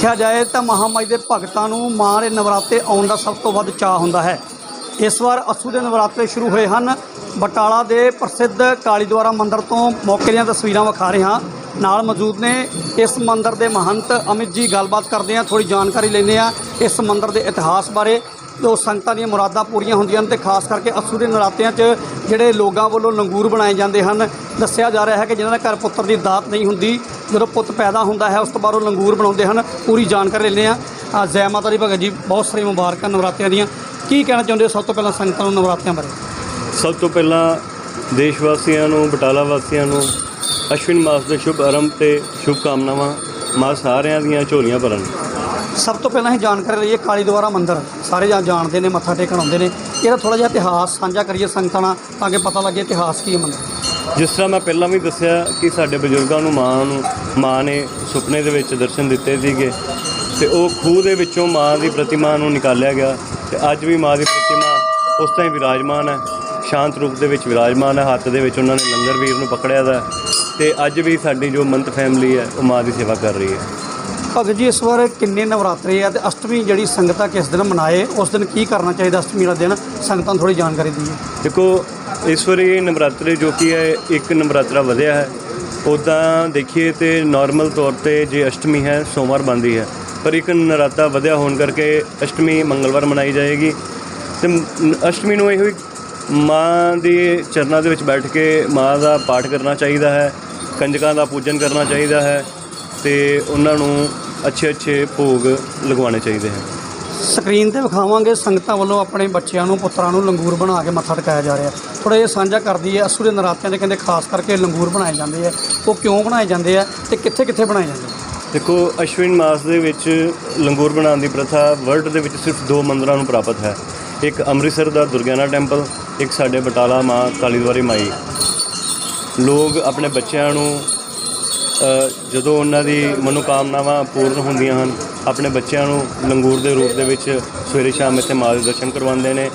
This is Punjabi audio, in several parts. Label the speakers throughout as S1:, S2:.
S1: ਦੇਖਿਆ ਜਾਏ ਤਾਂ ਮਹਾਮਾਈ ਦੇ ਭਗਤਾਂ ਨੂੰ ਮਾਂ ਦੇ ਨਵਰਾਤੇ ਆਉਣ ਦਾ ਸਭ ਤੋਂ ਵੱਧ ਚਾਅ ਹੁੰਦਾ ਹੈ। ਇਸ ਵਾਰ ਅਸੂ ਦੇ ਨਵਰਾਤੇ ਸ਼ੁਰੂ ਹੋਏ ਹਨ। ਬਟਾਲਾ ਦੇ ਪ੍ਰਸਿੱਧ ਕਾਲੀ ਦੁਆਰਾ ਮੰਦਿਰ ਤੋਂ ਮੌਕੇ ਦੀਆਂ ਤਸਵੀਰਾਂ ਵਿਖਾ ਰਹੇ ਹਾਂ। ਨਾਲ ਮੌਜੂਦ ਨੇ ਇਸ ਮੰਦਿਰ ਦੇ ਮਹੰਤ ਅਮਿਤ ਜੀ। ਗੱਲਬਾਤ ਕਰਦੇ ਹਾਂ ਥੋੜੀ ਜਾਣਕਾਰੀ ਲੈਂਦੇ ਹਾਂ ਇਸ ਮੰਦਿਰ ਦੇ ਇਤਿਹਾਸ ਬਾਰੇ। ਉਹ ਸੰਗਤਾਂ ਦੀਆਂ ਮੁਰਾਦਾਂ ਪੂਰੀਆਂ ਹੁੰਦੀਆਂ ਹਨ ਤੇ ਖਾਸ ਕਰਕੇ ਅਸੂ ਦੇ ਨਰਾਤਿਆਂ 'ਚ ਜਿਹੜੇ ਲੋਕਾਂ ਵੱਲੋਂ ਲੰਗੂਰ ਬਣਾਏ ਜਾਂਦੇ ਹਨ, ਦੱਸਿਆ ਜਾ ਰਿਹਾ ਹੈ ਕਿ ਜਿਨ੍ਹਾਂ ਦੇ ਘਰ ਪੁੱਤਰ ਦੀ ਦਾਤ ਨਹੀਂ ਹੁੰਦੀ, ਜਦੋਂ ਪੁੱਤ ਪੈਦਾ ਹੁੰਦਾ ਹੈ, ਉਸ ਤੋਂ ਬਾਅਦ ਉਹ ਲੰਗੂਰ ਬਣਾਉਂਦੇ ਹਨ। ਪੂਰੀ ਜਾਣਕਾਰੀ ਲੈਂਦੇ ਹਾਂ। ਜੈ ਮਾਤਾ ਦੀ ਭਗਤ ਜੀ, ਬਹੁਤ ਸਾਰੀ ਮੁਬਾਰਕਾਂ ਨਵਰਾਤਿਆਂ ਦੀਆਂ। ਕੀ ਕਹਿਣਾ ਚਾਹੁੰਦੇ ਹੋ ਸਭ ਤੋਂ ਪਹਿਲਾਂ ਸੰਗਤਾਂ ਨੂੰ ਨਵਰਾਤਿਆਂ ਬਾਰੇ?
S2: ਸਭ ਤੋਂ ਪਹਿਲਾਂ ਦੇਸ਼ ਵਾਸੀਆਂ ਨੂੰ ਬਟਾਲਾ ਵਾਸੀਆਂ ਨੂੰ, ਅਸ਼ਵਿਨ ਮਾਸ ਦੇ ਸ਼ੁਭ ਆਰੰਭ ਤੇ ਸ਼ੁਭ ਕਾਮਨਾਵਾਂ। ਮਾਂ ਸਾਰਿਆਂ ਦੀਆਂ ਝੋਲੀਆਂ ਭਰਨ।
S1: ਸਭ ਤੋਂ ਪਹਿਲਾਂ ਅਸੀਂ ਜਾਣਕਾਰੀ ਲਈਏ ਕਾਲੀ ਦੁਆਰਾ ਮੰਦਿਰ। ਸਾਰੇ ਜਾਣ ਜਾਣਦੇ ਨੇ, ਮੱਥਾ ਟੇਕਣ ਆਉਂਦੇ ਨੇ। ਇਹਦਾ ਥੋੜਾ ਜਿਹਾ ਇਤਿਹਾਸ ਸਾਂਝਾ ਕਰੀਏ ਸੰਗਤਾਂ ਨਾਲ ਤਾਂ ਕਿ ਪਤਾ ਲੱਗੇ ਇਤਿਹਾਸ ਕੀ ਹੈ ਮੰਦਿਰ।
S2: ਜਿਸ ਤਰ੍ਹਾਂ ਮੈਂ ਪਹਿਲਾਂ ਵੀ ਦੱਸਿਆ ਕਿ ਸਾਡੇ ਬਜ਼ੁਰਗਾਂ ਨੂੰ ਮਾਂ ਨੂੰ ਮਾਂ ਨੇ ਸੁਪਨੇ ਦੇ ਵਿੱਚ ਦਰਸ਼ਨ ਦਿੱਤੇ ਸੀਗੇ ਤੇ ਉਹ ਖੂਹ ਦੇ ਵਿੱਚੋਂ ਮਾਂ ਦੀ ਪ੍ਰਤਿਮਾ ਨੂੰ ਨਿਕਾਲਿਆ ਗਿਆ ਤੇ ਅੱਜ ਵੀ ਮਾਂ ਦੀ ਪ੍ਰਤਿਮਾ ਉਸ ਤਰ੍ਹਾਂ ਹੀ ਵਿਰਾਜਮਾਨ ਹੈ। ਸ਼ਾਂਤ ਰੂਪ ਦੇ ਵਿੱਚ ਵਿਰਾਜਮਾਨ ਹੈ। ਹੱਥ ਦੇ ਵਿੱਚ ਉਹਨਾਂ ਨੇ ਲੰਗਰ ਵੀਰ ਨੂੰ ਪਕੜਿਆ ਦਾ ਹੈ ਤੇ ਅੱਜ ਵੀ ਸਾਡੀ ਜੋ ਮੰਤ ਫੈਮਿਲੀ ਹੈ, ਉਹ ਮਾਂ ਦੀ ਸੇਵਾ ਕਰ ਰਹੀ ਹੈ।
S1: ਭਗਤ ਜੀ, ਇਸ ਵਾਰ ਕਿੰਨੇ ਨਵਰਾਤਰੇ ਆ ਤੇ ਅਸ਼ਟਮੀ ਜਿਹੜੀ ਸੰਗਤਾਂ ਕਿਸ ਦਿਨ ਮਨਾਏ? ਉਸ ਦਿਨ ਕੀ ਕਰਨਾ ਚਾਹੀਦਾ ਅਸ਼ਟਮੀ ਵਾਲੇ ਦਿਨ? ਸੰਗਤਾਂ ਨੂੰ ਥੋੜੀ ਜਾਣਕਾਰੀ ਦਈਏ
S2: ਦੇਖੋ, ਇਸ ਵਾਰੀ ਨਵਰਾਤਰੇ ਜੋ ਕੀ ਹੈ, ਇੱਕ ਨਵਰਾਤਰਾ ਵਧਿਆ ਹੈ। ਉੱਦਾਂ ਦੇਖੀਏ ਤੇ ਨਾਰਮਲ ਤੌਰ ਤੇ ਜੇ ਅਸ਼ਟਮੀ ਹੈ, ਸੋਮਵਾਰ ਬੰਦੀ ਹੈ। ਪਰ ਇੱਕ ਨਰਾਤਾ ਵਧਿਆ ਹੋਣ ਕਰਕੇ ਅਸ਼ਟਮੀ ਮੰਗਲਵਾਰ ਮਨਾਈ ਜਾਏਗੀ। ਤੇ ਅਸ਼ਟਮੀ ਨੂੰ ਇਹੋ ਹੀ ਮਾਂ ਦੇ ਚਰਨਾਂ ਦੇ ਵਿੱਚ ਬੈਠ ਕੇ ਮਾਂ ਦਾ ਪਾਠ ਕਰਨਾ ਚਾਹੀਦਾ ਹੈ, ਕੰਜਕਾਂ ਦਾ ਪੂਜਨ ਕਰਨਾ ਚਾਹੀਦਾ ਹੈ। ਤੇ ਉਹਨਾਂ ਨੂੰ ਅੱਛੇ ਅੱਛੇ ਭੋਗ ਲਗਵਾਉਣੇ ਚਾਹੀਦੇ ਹਨ।
S1: ਸਕਰੀਨ ਤੇ ਵਿਖਾਵਾਂਗੇ ਸੰਗਤਾਂ ਵੱਲੋਂ ਆਪਣੇ ਬੱਚਿਆਂ ਨੂੰ ਪੁੱਤਰਾਂ ਨੂੰ ਲੰਗੂਰ ਬਣਾ ਕੇ ਮੱਥਾ ਟਿਕਾਇਆ ਜਾ ਰਿਹਾ। ਥੋੜਾ ਜਿਹਾ ਸਾਂਝਾ ਕਰਦੀ ਹੈ ਅਸੂ ਦੇ ਨਰਾਤਿਆਂ ਦੇ ਕਹਿੰਦੇ ਖਾਸ ਕਰਕੇ ਲੰਗੂਰ ਬਣਾਏ ਜਾਂਦੇ ਆ। ਉਹ ਕਿਉਂ ਬਣਾਏ ਜਾਂਦੇ ਆ ਤੇ ਕਿੱਥੇ ਕਿੱਥੇ ਬਣਾਏ ਜਾਂਦੇ ਆ?
S2: ਦੇਖੋ ਅਸ਼ਵਿਨ ਮਾਸ ਦੇ ਵਿੱਚ ਲੰਗੂਰ ਬਣਾਉਣ ਦੀ ਪ੍ਰਥਾ ਵਰਲਡ ਦੇ ਵਿੱਚ ਸਿਰਫ ਦੋ ਮੰਦਰਾਂ ਨੂੰ ਪ੍ਰਾਪਤ ਹੈ। ਇੱਕ ਅੰਮ੍ਰਿਤਸਰ ਦਾ ਦੁਰਗਿਆਨਾ ਟੈਂਪਲ ਇੱਕ ਸਾਡੇ ਬਟਾਲਾ ਮਾਂ ਕਾਲੀਦਵਾਰੀ ਮਾਈ। ਲੋਕ ਆਪਣੇ ਬੱਚਿਆਂ ਨੂੰ ਜਦੋਂ ਉਹਨਾਂ ਦੀ ਮਨੋਕਾਮਨਾਵਾਂ ਪੂਰਨ ਹੁੰਦੀਆਂ ਹਨ, ਆਪਣੇ ਬੱਚਿਆਂ ਨੂੰ ਲੰਗੂਰ ਦੇ ਰੂਪ ਦੇ ਵਿੱਚ ਸਵੇਰੇ ਸ਼ਾਮ ਇੱਥੇ ਮਾਂ ਦੇ ਦਰਸ਼ਨ ਕਰਵਾਉਂਦੇ ਨੇ।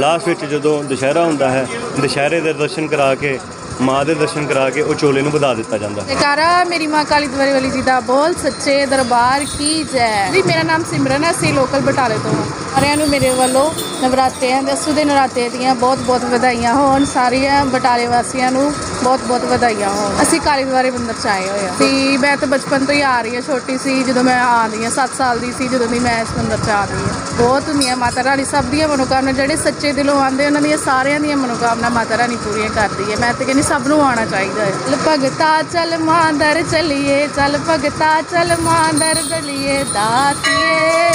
S2: ਲਾਸਟ ਵਿੱਚ ਜਦੋਂ ਦੁਸ਼ਹਿਰਾ ਹੁੰਦਾ ਹੈ, ਦੁਸ਼ਹਿਰੇ ਦੇ ਦਰਸ਼ਨ ਕਰਾ ਕੇ, ਮਾਂ ਦੇ ਦਰਸ਼ਨ ਕਰਾ ਕੇ ਉਹ ਚੋਲੇ ਨੂੰ ਵਧਾ ਦਿੱਤਾ ਜਾਂਦਾ ਹੈ।
S3: ਜੈਕਾਰਾ ਮੇਰੀ ਮਾਂ ਕਾਲੀ ਦਵਾਰੀ ਵਾਲੀ ਜੀ ਦਾ ਬੋਲ, ਸੱਚੇ ਦਰਬਾਰ ਕੀ ਜੈ। ਜੀ, ਮੇਰਾ ਨਾਮ ਸਿਮਰਨ ਹੈ, ਅਸੀਂ ਲੋਕਲ ਬਟਾਲੇ ਤੋਂ ਹਾਂ। ਸਾਰਿਆਂ ਨੂੰ ਮੇਰੇ ਵੱਲੋਂ ਨਵਰਾਤਿਆਂ ਦੇ ਅਸੂ ਦੇ ਨਵਰਾਤੇ ਦੀਆਂ ਬਹੁਤ ਬਹੁਤ ਵਧਾਈਆਂ ਹੋਣ, ਸਾਰੀਆਂ ਬਟਾਲੇ ਵਾਸੀਆਂ ਨੂੰ ਬਹੁਤ ਬਹੁਤ ਵਧਾਈਆਂ ਹੋਣ। ਅਸੀਂ ਕਾਲੀ ਦੁਆਰੇ ਮੰਦਰ ਚ ਆਏ ਹੋਏ ਹਾਂ। ਸੀ ਮੈਂ ਤਾਂ ਬਚਪਨ ਤੋਂ ਹੀ ਆ ਰਹੀ ਹਾਂ, ਛੋਟੀ ਸੀ, ਜਦੋਂ ਮੈਂ ਆ ਰਹੀ ਹਾਂ 7 ਸਾਲ ਦੀ ਸੀ, ਜਦੋਂ ਦੀ ਮੈਂ ਇਸ ਮੰਦਰ ਚ ਆ ਰਹੀ ਹਾਂ। ਬਹੁਤ ਹੁੰਦੀਆਂ ਮਾਤਾ ਰਾਣੀ ਸਭ ਦੀਆਂ ਮਨੋਕਾਮਨਾ, ਜਿਹੜੇ ਸੱਚੇ ਦਿਲੋਂ ਆਉਂਦੇ, ਉਹਨਾਂ ਦੀਆਂ ਸਾਰਿਆਂ ਦੀਆਂ ਮਨੋਕਾਮਨਾ ਮਾਤਾ ਰਾਣੀ ਪੂਰੀਆਂ ਕਰਦੀ ਹੈ। ਮੈਂ ਤਾਂ ਕਹਿੰਦੀ ਸਭ ਨੂੰ ਆਉਣਾ ਚਾਹੀਦਾ ਹੈ। ਚੱਲ ਭਗਤਾ, ਚੱਲ ਮਾਂਦਰ ਚਲੀਏ, ਚੱਲ ਭਗਤਾ, ਚੱਲ ਮਾਂਦਰ ਚਲੀਏ ਦਾਤੀਏ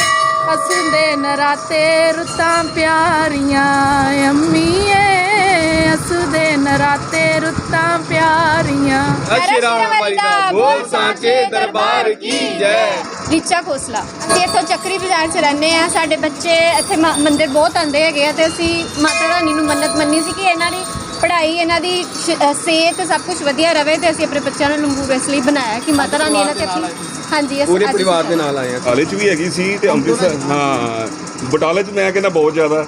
S3: ਅਸੁੰਦੇ ਨਰਾਤੇ ਰੁੱਤਾਂ ਪਿਆਰੀਆਂ। ਅੰਮੀਏ ਅਸੁਦੇ ਨਰਾਤੇ ਰੁੱਤਾਂ ਪਿਆਰੀਆਂ।
S4: ਸ਼੍ਰੀ ਰਾਮ ਵਾਲੀ ਦਾ। ਬੋਲ ਸਾਚੇ ਦਰਬਾਰ ਕੀ ਜੈ।
S5: ਰੀਚਾ ਖੋਸਲਾ। ਅਸੀਂ ਇੱਥੋਂ ਚੱਕਰੀ ਬਾਜ਼ਾਰ 'ਚ ਰਹਿੰਦੇ ਆ ਸਾਡੇ ਬੱਚੇ ਇੱਥੇ ਮੰਦਿਰ ਬਹੁਤ ਆਉਂਦੇ ਹੈਗੇ ਆ ਤੇ ਅਸੀਂ ਮਾਤਾ ਰਾਣੀ ਨੂੰ ਮੰਨਤ ਮੰਨੀ ਸੀ ਕਿ ਇਹਨਾਂ ਦੀ ਪੜ੍ਹਾਈ ਇਹਨਾਂ ਦੀ ਸ਼- ਅ, ਸਿਹਤ ਸਭ ਕੁਝ ਵਧੀਆ ਰਵੇ ਤੇ ਅਸੀਂ ਆਪਣੇ ਬੱਚਿਆਂ ਨੂੰ ਲੰਗੂਰ ਇਸ ਲਈ ਬਣਾਇਆ ਕਿ ਮਾਤਾ ਰਾਣੀ ਇਹਨਾਂ ਤੇ ਆਪਣੀ ਹਾਂਜੀ ਅਸੀਂ
S4: ਪੂਰੇ
S5: ਅੱਜ-
S4: ਪਰਿਵਾਰ ਦੇ ਨਾਲ ਆਏ ਆ।
S6: 'ਚ ਵੀ ਹੈਗੀ ਸੀ ਤੇ ਅੰਮ੍ਰਿਤਸਰ ਹਾਂ ਬਟਾਲੇ 'ਚ ਮੈਂ ਕਹਿੰਦਾ ਬਹੁਤ ਜ਼ਿਆਦਾ।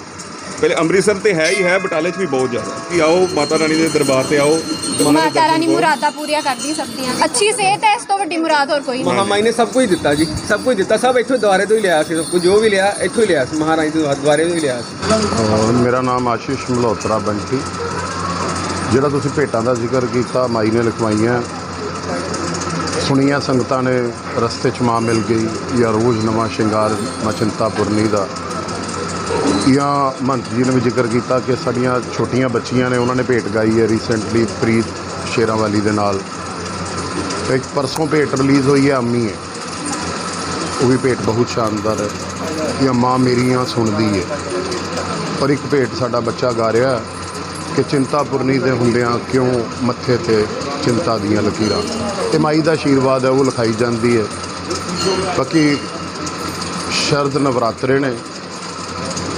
S6: ਪਹਿਲੇ ਅੰਮ੍ਰਿਤਸਰ ਤੇ ਹੈ ਹੀ ਹੈ ਬਟਾਲੇ 'ਚ ਵੀ ਬਹੁਤ ਜ਼ਿਆਦਾ। ਕਿ ਆਓ ਮਾਤਾ ਰਾਣੀ ਦੇ ਦਰਬਾਰ ਤੇ ਆਓ
S5: ਮਾਤਾ ਰਾਣੀ। ਮੁਰਾਦਾਂ ਪੂਰੀਆਂ ਕਰਦੀ ਸਭ ਦੀਆਂ। ਅੱਛੀ ਸਿਹਤ ਹੈ ਇਸ ਤੋਂ ਵੱਡੀ ਮੁਰਾਦ ਹੋਰ ਕੋਈ ਨਹੀਂ।
S4: ਮਹਾਮਾਈ ਨੇ ਸਭ ਕੁਝ ਦਿੱਤਾ ਜੀ ਸਭ ਕੁਝ ਦਿੱਤਾ ਸਭ ਇੱਥੋਂ ਦੁਆਰੇ ਤੋਂ ਹੀ ਲਿਆ ਸੀ ਸਭ ਕੁਝ ਜੋ ਵੀ ਲਿਆ ਇੱਥੋਂ ਹੀ ਲਿਆ ਸੀ ਮਹਾਰਾਣੀ ਦੇ ਦੁਆਰੇ ਤੋਂ ਹੀ ਲਿਆ ਸੀ।
S7: ਮੇਰਾ ਨਾਮ ਆਸ਼ੀਸ਼ ਮਲਹੋਤਰਾ ਬੰਟੀ। ਜਿਹੜਾ ਤੁਸੀਂ ਭੇਟਾਂ ਦਾ ਜ਼ਿਕਰ ਕੀਤਾ, ਮਾਈ ਨੇ ਲਿਖਵਾਈਆਂ, ਸੁਣੀਆਂ ਸੰਗਤਾਂ ਨੇ, ਰਸਤੇ 'ਚ ਮਾਂ ਮਿਲ ਗਈ, ਜਾਂ ਰੋਜ਼ ਨਵਾਂ ਸ਼ਿੰਗਾਰ ਮਾਂ ਚਿੰਤਾਪੁਰਨੀ ਦਾ। ਜਾਂ ਮੰਤ ਜੀ ਨੇ ਵੀ ਜ਼ਿਕਰ ਕੀਤਾ ਕਿ ਸਾਡੀਆਂ ਛੋਟੀਆਂ ਬੱਚੀਆਂ ਨੇ, ਉਹਨਾਂ ਨੇ ਭੇਟ ਗਾਈ ਹੈ ਰੀਸੈਂਟਲੀ ਪ੍ਰੀਤ ਸ਼ੇਰਾਵਾਲੀ ਦੇ ਨਾਲ। ਇੱਕ ਪਰਸੋਂ ਭੇਟ ਰਿਲੀਜ਼ ਹੋਈ ਹੈ ਅੰਮੀ ਹੈ। ਉਹ ਵੀ ਭੇਟ ਬਹੁਤ ਸ਼ਾਨਦਾਰ ਹੈ। ਜਾਂ ਮਾਂ ਮੇਰੀਆਂ ਸੁਣਦੀ ਹੈ। ਪਰ ਇੱਕ ਭੇਟ ਸਾਡਾ ਬੱਚਾ ਗਾ ਰਿਹਾ ਕਿ ਚਿੰਤਾਪੁਰਨੀ ਦੇ ਹੁੰਦਿਆਂ ਕਿਉਂ ਮੱਥੇ ਤੇ ਚਿੰਤਾ ਦੀਆਂ ਲਕੀਰਾਂ? ਤੇ ਮਾਈ ਦਾ ਆਸ਼ੀਰਵਾਦ ਹੈ, ਉਹ ਲਿਖਾਈ ਜਾਂਦੀ ਹੈ। ਬਾਕੀ ਸ਼ਰਦ ਨਵਰਾਤਰੇ ਨੇ,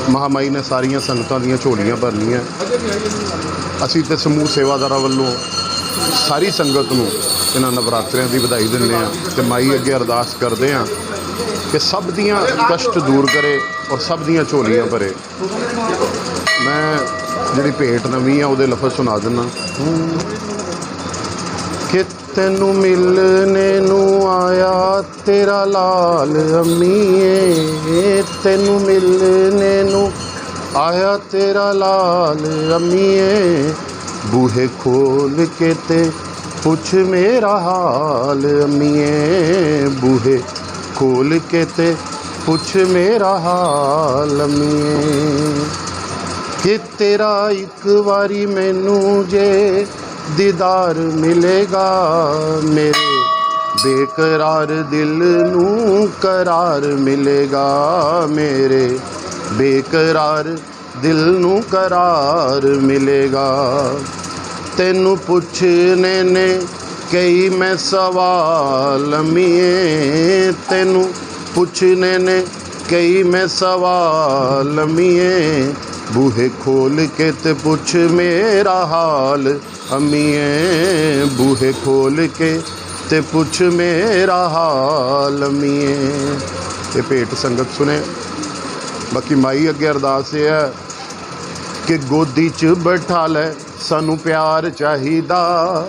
S7: ਮਹਾਮਾਈ ਨੇ ਸਾਰੀਆਂ ਸੰਗਤਾਂ ਦੀਆਂ ਝੋਲੀਆਂ ਭਰਨੀਆਂ। ਅਸੀਂ ਤੇ ਸਮੂਹ ਸੇਵਾਦਾਰਾਂ ਵੱਲੋਂ ਸਾਰੀ ਸੰਗਤ ਨੂੰ ਇਹਨਾਂ ਨਵਰਾਤਰਿਆਂ ਦੀ ਵਧਾਈ ਦਿੰਦੇ ਹਾਂ ਤੇ ਮਾਈ ਅੱਗੇ ਅਰਦਾਸ ਕਰਦੇ ਹਾਂ ਕਿ ਸਭ ਦੀਆਂ ਕਸ਼ਟ ਦੂਰ ਕਰੇ ਔਰ ਸਭ ਦੀਆਂ ਝੋਲੀਆਂ ਭਰੇ। ਮੈਂ ਜਿਹੜੀ ਭੇਟ ਨਵੀਂ ਆ, ਉਹਦੇ ਲਫ਼ਜ਼ ਸੁਣਾ ਦਿੰਦਾ। ਕਿ ਤੈਨੂੰ ਮਿਲਣੇ ਨੂੰ ਆਇਆ, ਤੇਰਾ ਲਾਲ ਅੰਮੀਏ। ਤੈਨੂੰ ਮਿਲਣੇ ਨੂੰ ਆਇਆ, ਤੇਰਾ ਲਾਲ ਅੰਮੀਏ। ਬੂਹੇ ਖੋਲ ਕੇ ਤੇ ਪੁੱਛ ਮੇਰਾ ਹਾਲ ਅੰਮੀਏ। ਬੂਹੇ ਖੋਲ ਕੇ ਤੇ ਪੁੱਛ ਮੇਰਾ ਹਾਲ ਅੰਮੀਏ। ਕਿ ਤੇਰਾ ਇੱਕ ਵਾਰੀ ਮੈਨੂੰ ਜੇ ਦੀਦਾਰ ਮਿਲੇਗਾ, ਮੇਰੇ ਬੇਕਰਾਰ ਦਿਲ ਨੂੰ ਕਰਾਰ ਮਿਲੇਗਾ, ਮੇਰੇ ਬੇਕਰਾਰ ਦਿਲ ਨੂੰ ਕਰਾਰ ਮਿਲੇਗਾ। ਤੈਨੂੰ ਪੁੱਛਣੇ ਨੇ ਕਈ ਮੈਂ ਸਵਾਲ ਮੀਏ, ਤੈਨੂੰ ਪੁੱਛਣੇ ਨੇ ਕਈ ਮੈਂ ਸਵਾਲ ਮੀਏ ਬੂਹੇ ਖੋਲ ਕੇ ਤੇ ਪੁੱਛ ਮੇਰਾ ਹਾਲ। ਅਮੀਏ, ਬੂਹੇ ਖੋਲ ਕੇ ਤੇ ਪੁੱਛ ਮੇਰਾ ਹਾਲ, ਅਮੀਏ। ਇਹ ਭੇਟ ਸੰਗਤ ਸੁਨੇ ਬਾਕੀ ਮਾਈ ਅੱਗੇ ਅਰਦਾਸ ਇਹ ਹੈ ਕਿ ਗੋਦੀ 'ਚ ਬਿਠਾ ਲੈ, ਸਾਨੂੰ ਪਿਆਰ ਚਾਹੀਦਾ।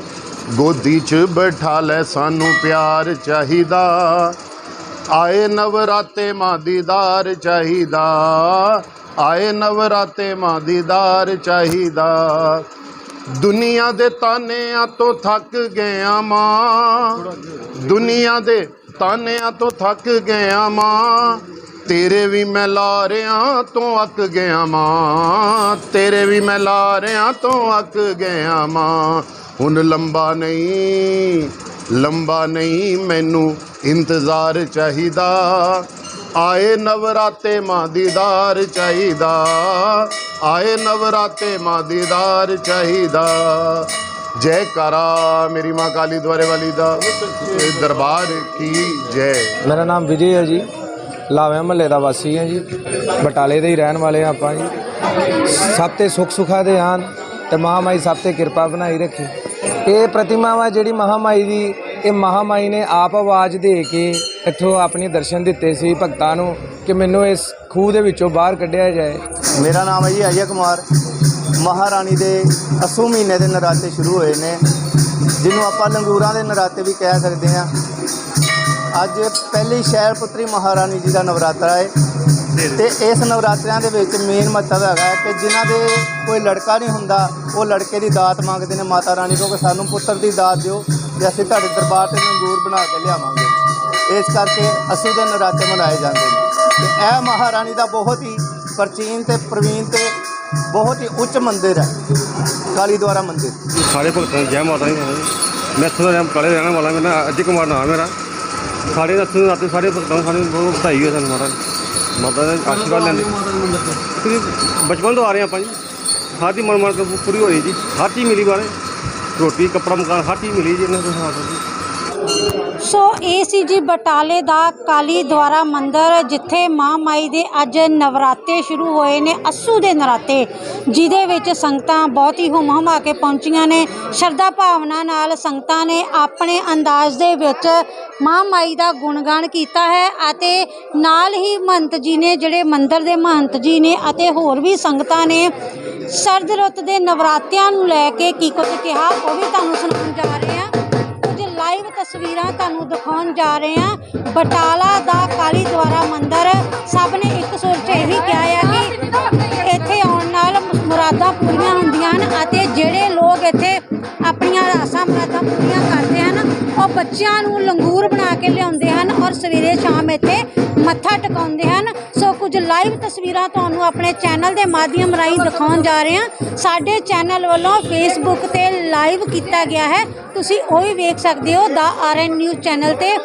S7: ਗੋਦੀ 'ਚ ਬਿਠਾ ਲੈ, ਸਾਨੂੰ ਪਿਆਰ ਚਾਹੀਦਾ। ਆਏ ਨਵਰਾਤੇ ਮਾਂ ਦੀਦਾਰ ਚਾਹੀਦਾ। ਆਏ ਨਵਰਾਤੇ ਮਾਂ ਦੀਦਾਰ ਚਾਹੀਦਾ। ਦੁਨੀਆ ਦੇ ਤਾਨਿਆਂ ਤੋਂ ਥੱਕ ਗਿਆ ਮਾਂ। ਦੁਨੀਆ ਦੇ ਤਾਨਿਆਂ ਤੋਂ ਥੱਕ ਗਿਆ ਮਾਂ। ਤੇਰੇ ਵੀ ਮੈਂ ਲਾਰਿਆਂ ਤੋਂ ਅੱਕ ਗਿਆ ਮਾਂ। ਤੇਰੇ ਵੀ ਮੈਂ ਲਾਰਿਆਂ ਤੋਂ ਅੱਕ ਗਿਆ ਮਾਂ। ਹੁਣ ਲੰਬਾ ਨਹੀਂ ਲੰਬਾ ਨਹੀਂ ਮੈਨੂੰ ਇੰਤਜ਼ਾਰ ਚਾਹੀਦਾ। ਆਏ ਨਵਰਾਤੇ ਮਾਂ ਦੀਦਾਰ ਚਾਹੀਦਾ। ਆਏ ਨਵਰਾਤੇ ਮਾਂ ਦੀਦਾਰ ਚਾਹੀਦਾ। ਜੈ ਕਰਾ ਮੇਰੀ ਮਾਂ ਕਾਲੀ ਦੁਆਰੇ ਵਾਲੀ ਦਾ ਦਰਬਾਰ ਕੀ ਜੈ।
S8: ਮੇਰਾ ਨਾਮ ਵਿਜੇ ਹੈ ਜੀ। ਲਾਵੇਂ ਮਹੱਲੇ ਦਾ ਵਾਸੀ ਹਾਂ ਜੀ। ਬਟਾਲੇ ਦੇ ਹੀ ਰਹਿਣ ਵਾਲੇ ਹਾਂ ਆਪਾਂ ਜੀ। ਸਭ ਤੇ ਸੁੱਖ ਸੁਖਾ ਦੇ ਆਨ ਤੇ ਮਹਾਮਾਈ ਸਭ ਤੇ ਕਿਰਪਾ ਬਣਾਈ ਰੱਖੀ। ਇਹ ਪ੍ਰਤਿਮਾ ਵਾ ਜਿਹੜੀ ਮਹਾਮਾਈ ਦੀ ਇਹ ਮਹਾਮਾਈ ਨੇ ਆਪ ਆਵਾਜ਼ ਦੇ ਕੇ ਇੱਥੋਂ ਆਪਣੇ ਦਰਸ਼ਨ ਦਿੱਤੇ ਸੀ ਭਗਤਾਂ ਨੂੰ ਕਿ ਮੈਨੂੰ ਇਸ ਖੂਹ ਦੇ ਵਿੱਚੋਂ ਬਾਹਰ ਕੱਢਿਆ ਜਾਏ।
S9: ਮੇਰਾ ਨਾਮ ਹੈ ਜੀ ਅਜੇ ਕੁਮਾਰ। ਮਹਾਰਾਣੀ ਦੇ ਅਸੂ ਮਹੀਨੇ ਦੇ ਨਰਾਤੇ ਸ਼ੁਰੂ ਹੋਏ ਨੇ, ਜਿਹਨੂੰ ਆਪਾਂ ਲੰਗੂਰਾਂ ਦੇ ਨਰਾਤੇ ਵੀ ਕਹਿ ਸਕਦੇ ਹਾਂ। ਅੱਜ ਪਹਿਲੀ ਸ਼ਹਿਰ ਪੁੱਤਰੀ ਮਹਾਰਾਣੀ ਜੀ ਦਾ ਨਵਰਾਤਰਾ ਹੈ ਤੇ ਇਸ ਨਵਰਾਤਰਿਆਂ ਦੇ ਵਿੱਚ ਮੇਨ ਮਹੱਤਵ ਹੈਗਾ ਹੈ ਕਿ ਜਿਨ੍ਹਾਂ ਦੇ ਕੋਈ ਲੜਕਾ ਨਹੀਂ ਹੁੰਦਾ, ਉਹ ਲੜਕੇ ਦੀ ਦਾਤ ਮੰਗਦੇ ਨੇ, ਮਾਤਾ ਰਾਣੀ ਕੋਲ ਕਿ ਸਾਨੂੰ ਪੁੱਤਰ ਦੀ ਦਾਤ ਦਿਓ। ਤੇ ਅਸੀਂ ਤੁਹਾਡੇ ਦਰਬਾਰ ਤੇ ਲੰਗੂਰ ਬਣਾ ਕੇ ਲਿਆਵਾਂਗੇ। ਇਸ ਕਰਕੇ ਅਸੂ ਦੇ ਨਰਾਤੇ ਮਨਾਏ ਜਾਂਦੇ ਨੇ। ਤੇ ਇਹ ਮਹਾਰਾਣੀ ਦਾ ਬਹੁਤ ਹੀ ਪ੍ਰਾਚੀਨ ਤੇ ਪ੍ਰਵੀਨ ਤੇ ਬਹੁਤ ਹੀ ਉੱਚ ਮੰਦਿਰ ਹੈ। ਕਾਲੀ ਦੁਆਰਾ ਮੰਦਿਰ।
S2: ਸਾਰੇ ਭਗਤਾਂ ਨੂੰ ਜੈ ਮਾਤਾ ਦੀ ਮੈਂ ਇੱਥੋਂ ਦਾ ਰਹਿਣ ਕਾਲੇ ਰਹਿਣ ਵਾਲਾ, ਮੇਰਾ ਅਜੇ ਕੁਮਾਰ ਨਾਮ ਮੇਰਾ। ਸਾਰੇ ਇੱਥੋਂ ਰਾਤੇ ਸਾਰੇ ਭਗਤਾਂ ਨੂੰ ਸਾਨੂੰ ਬਹੁਤ ਵਧਾਈ ਹੈ ਸਾਨੂੰ ਮਾਤਾ ਮਾਤਾ ਦੇ ਆਸ਼ੀਰਵਾਦ ਲੈਂਦੇ ਕਿਉਂਕਿ ਬਚਪਨ ਤੋਂ ਆ ਰਹੇ ਹਾਂ ਆਪਾਂ ਜੀ। ਹਰ ਦੀ ਮਨ ਮਨ ਕੇ ਪੂਰੀ ਹੋਈ ਜੀ। ਹਰ ਚੀਜ਼ ਮਿਲੀ ਬਾਰੇ ਰੋਟੀ, ਕੱਪੜਾ ਮਕਾਨ, ਹਰ ਚੀਜ਼ ਮਿਲੀ ਜੀ ਇਹਨਾਂ ਤੋਂ ਹਾਸਲ ਜੀ।
S10: ਸੋ ਇਹ ਸੀ ਜੀ ਬਟਾਲੇ ਦਾ ਕਾਲੀ ਦੁਆਰਾ ਮੰਦਿਰ, ਜਿੱਥੇ ਮਾਂ ਮਾਈ ਦੇ ਅੱਜ ਨਵਰਾਤੇ ਸ਼ੁਰੂ ਹੋਏ ਨੇ, ਅਸੂ ਦੇ ਨਰਾਤੇ, ਜਿਹਦੇ ਵਿੱਚ ਸੰਗਤਾਂ ਬਹੁਤ ਹੀ ਹੁਮ ਹੁਮਾ ਕੇ ਪਹੁੰਚੀਆਂ ਨੇ। ਸ਼ਰਧਾ ਭਾਵਨਾ ਨਾਲ ਸੰਗਤਾਂ ਨੇ ਆਪਣੇ ਅੰਦਾਜ਼ ਦੇ ਵਿੱਚ ਮਾਂ ਮਾਈ ਦਾ ਗੁਣਗਾਨ ਕੀਤਾ ਹੈ ਅਤੇ ਨਾਲ ਹੀ ਮਹੰਤ ਜੀ ਨੇ, ਜਿਹੜੇ ਮੰਦਿਰ ਦੇ ਮਹੰਤ ਜੀ ਨੇ ਅਤੇ ਹੋਰ ਵੀ ਸੰਗਤਾਂ ਨੇ ਸਰਦ ਰੁੱਤ ਦੇ ਨਵਰਾਤਿਆਂ ਨੂੰ ਲੈ ਕੇ ਕੀ ਕੁਝ ਕਿਹਾ, ਉਹ ਵੀ ਤੁਹਾਨੂੰ ਸੁਣਾਉਣ ਜਾ ਰਹੇ ਹਾਂ। ਕੁਝ ਲਾਈਵ ਤਸਵੀਰਾਂ ਤੁਹਾਨੂੰ ਦਿਖਾਉਣ ਜਾ ਰਹੇ ਹਾਂ। ਬਟਾਲਾ ਦਾ ਕਾਲੀ ਦੁਆਰਾ ਮੰਦਿਰ, ਸਭ ਨੇ ਇੱਕ ਸੁਰ 'ਚ ਇਹੀ ਕਿਹਾ ਹੈ ਕਿ ਇੱਥੇ ਆਉਣ ਨਾਲ ਮੁਰਾਦਾਂ ਪੂਰੀਆਂ ਹੁੰਦੀਆਂ ਹਨ ਅਤੇ ਜਿਹੜੇ ਲੋਕ ਇੱਥੇ ਆਪਣੀਆਂ ਆਸਾਂ ਮੁਰਾਦਾਂ ਪੂਰੀਆਂ ਕਰਦੇ ਹਨ, ਉਹ ਬੱਚਿਆਂ ਨੂੰ ਲੰਗੂਰ ਬਣਾ ਕੇ ਲਿਆਉਂਦੇ ਹਨ ਔਰ ਸਵੇਰੇ ਸ਼ਾਮ ਇੱਥੇ ਮੱਥਾ ਟਿਕਾਉਂਦੇ ਹਨ। ਕੁਝ ਲਾਈਵ ਤਸਵੀਰਾਂ ਤੁਹਾਨੂੰ ਆਪਣੇ ਚੈਨਲ ਦੇ ਮਾਧਿਅਮ ਰਾਹੀਂ ਦਿਖਾਉਣ ਜਾ ਰਹੇ ਹਾਂ। ਸਾਡੇ ਚੈਨਲ ਵੱਲੋਂ ਫੇਸਬੁੱਕ ਤੇ ਲਾਈਵ ਕੀਤਾ ਗਿਆ ਹੈ। ਤੁਸੀਂ ਉਹ ਵੀ ਵੇਖ ਸਕਦੇ ਹੋ ਦਾ ਆਰਐਨ ਨਿਊਜ਼ ਚੈਨਲ ਤੇ।